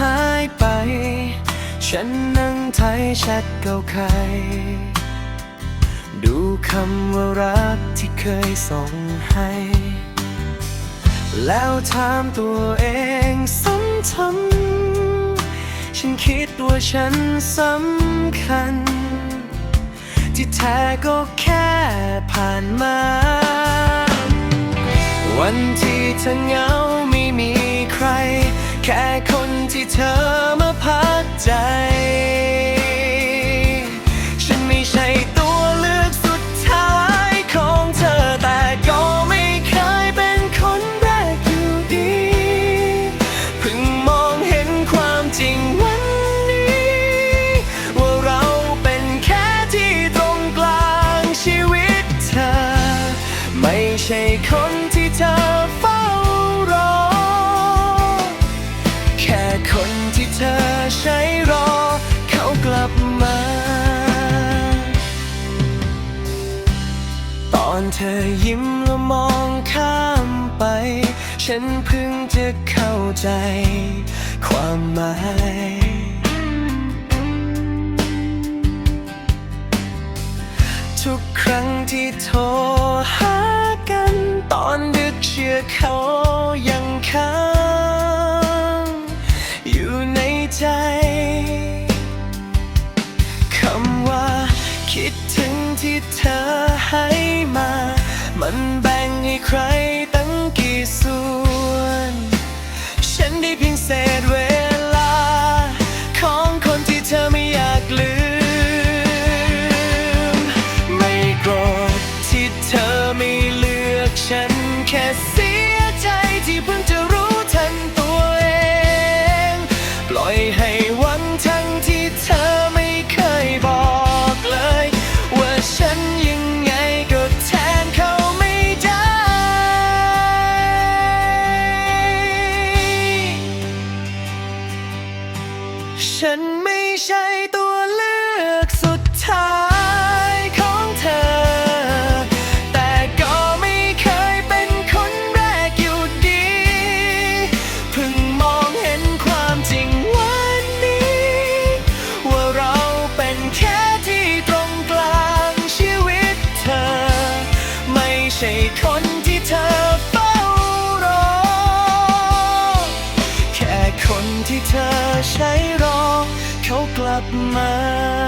หายไป ฉันนั่งไทยแชทเก่าใคร ดูคำว่ารักที่เคยส่งให้ แล้วถามตัวเองซ้ำๆฉันคิดว่าฉันสำคัญ ที่แท้ก็แค่ผ่านมา วันที่เธอเหงาไม่มีใคร แค่คนที่เธอมาพักใจ ฉันไม่ใช่ตัวเลือกสุดท้ายของเธอ แต่ก็ไม่เคยเป็นคนแรกอยู่ดี เพิ่งมองเห็นความจริงวันนี้ ว่าเราเป็นแค่ที่ตรงกลางชีวิตเธอ ไม่ใช่คนที่ ธอใช้รอเขากลับมา ตอนเธอยิ้มแล้วมองข้ามไป ฉันเพิ่งจะเข้าใจ ความหมายทุกครั้งที่โทรหากัน ตอนดึกเชื่อเขายังค้าง คิดถึงที่เธอให้มา มันแบ่งให้ใคร ฉันไม่ใช่ตัวเลือกสุดท้ายของเธอ แต่ก็ไม่เคยเป็นคนแรกอยู่ดี เพิ่งมองเห็นความจริงวันนี้ ว่าเราเป็นแค่ที่ตรงกลางชีวิตเธอ ไม่ใช่คนที่ My